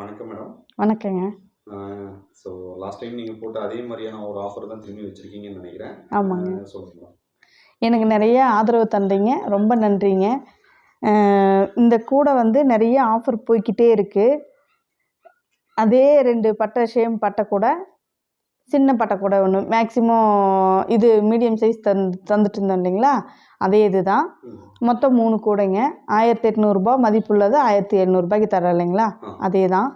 வணக்கம் மேடம் வணக்கங்க. So last time நீங்கள் போட்ட அதே மாதிரியான ஒரு ஆஃபர் தான் திரும்பி வச்சுருக்கீங்கன்னு நினைக்கிறேன். ஆமாங்க. சொல்லுங்க எனக்கு நிறைய ஆதரவு தந்தீங்க. ரொம்ப நன்றிங்க. இந்த கூடை வந்து நிறைய ஆஃபர் போய்க்கிட்டே இருக்குது அதே ரெண்டு பட்டை ஷேம் பட்டை கூடை சின்ன பட்டை கூடை ஒன்று மேக்ஸிமம் இது மீடியம் சைஸ் தந் தந்துட்டு இருந்தோம் இல்லைங்களா? அதே இது தான். மொத்தம் மூணு கூடைங்க. ஆயிரத்தி எட்நூறுபா மதிப்புள்ளது ஆயிரத்தி எழுநூறுபாய்க்கு தரேன் இல்லைங்களா. அதே தான்.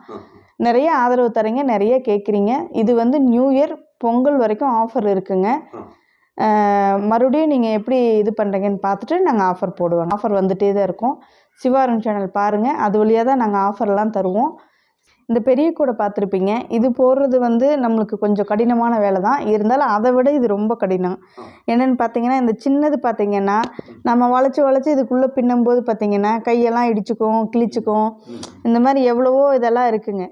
நிறைய ஆதரவு தரீங்க நிறைய கேட்குறீங்க இது வந்து நியூ இயர் பொங்கல் வரைக்கும் ஆஃபர் இருக்குங்க. மறுபடியும் நீங்கள் எப்படி இது பண்ணுறீங்கன்னு பார்த்துட்டு நாங்கள் ஆஃபர் போடுவோம் ஆஃபர் வந்துட்டே தான் இருக்கும். சிவாரம் சேனல் பாருங்கள் அது வழியாக தான் நாங்கள் ஆஃபர்லாம் தருவோம். இந்த பெரிய கூடை பார்த்துருப்பீங்க. இது போடுறது வந்து நம்மளுக்கு கொஞ்சம் கடினமான வேலை தான் இருந்தாலும் அதை விட இது ரொம்ப கடினம். என்னென்னு பார்த்தீங்கன்னா இந்த சின்னது பார்த்தீங்கன்னா நம்ம வளைச்சி வளைச்சி இதுக்குள்ளே பின்னும்போது பார்த்தீங்கன்னா கையெல்லாம் இடிச்சுக்கும் கிழிச்சுக்கும். இந்த மாதிரி எவ்வளவோ இதெல்லாம் இருக்குங்க.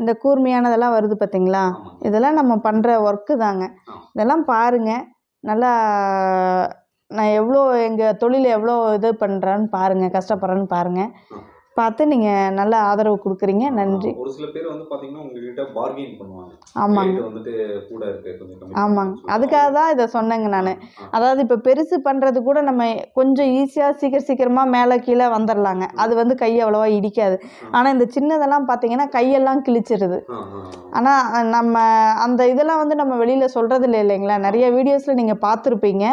இந்த கூர்மையானதெல்லாம் வருது பார்த்தீங்களா இதெல்லாம் நம்ம பண்ணுற ஒர்க்கு தாங்க. இதெல்லாம் பாருங்கள் நல்லா நான் எவ்வளோ எங்கள் தொழில் எவ்வளோ இது பண்ணுறேன்னு பாருங்கள் கஷ்டப்படுறேன்னு பாருங்கள். பார்த்து நீங்கள் நல்ல ஆதரவு கொடுக்குறீங்க. நன்றி. ஒரு சில பேர் வந்து பார்த்தீங்கன்னா உங்ககிட்ட பார்கெயின் பண்ணுவாங்க. ஆமாங்க. வந்துட்டு கூட இருக்கு ஆமாங்க. அதுக்காக தான் இதை சொன்னேங்க நான். அதாவது இப்போ பெருசு பண்ணுறது கூட நம்ம கொஞ்சம் ஈஸியாக சீக்கிரம் சீக்கிரமாக மேலே கீழே வந்துடலாங்க அது வந்து கை அவ்வளோவா இடிக்காது. ஆனால் இந்த சின்னதெல்லாம் பார்த்தீங்கன்னா கையெல்லாம் கிழிச்சிருது. ஆனால் நம்ம அந்த இதெல்லாம் வந்து நம்ம வெளியில் சொல்கிறது இல்லை இல்லைங்களா நிறைய வீடியோஸில் நீங்கள் பார்த்துருப்பீங்க.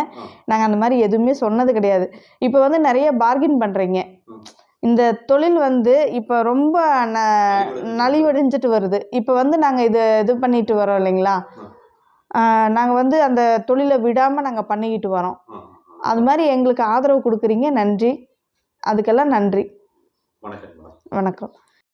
நாங்கள் அந்த மாதிரி எதுவுமே சொன்னது கிடையாது. இப்போ வந்து நிறைய பார்கின் பண்ணுறீங்க. இந்த தொழில் வந்து இப்போ ரொம்ப ந நலிவடைஞ்சிட்டு வருது. இப்போ வந்து நாங்கள் இது இது பண்ணிட்டு வரோம் இல்லைங்களா? நாங்கள் வந்து அந்த தொழிலை விடாமல் நாங்கள் பண்ணிக்கிட்டு வரோம். அது மாதிரி எங்களுக்கு ஆதரவு கொடுக்குறீங்க. நன்றி. அதுக்கெல்லாம் நன்றி. வணக்கம்.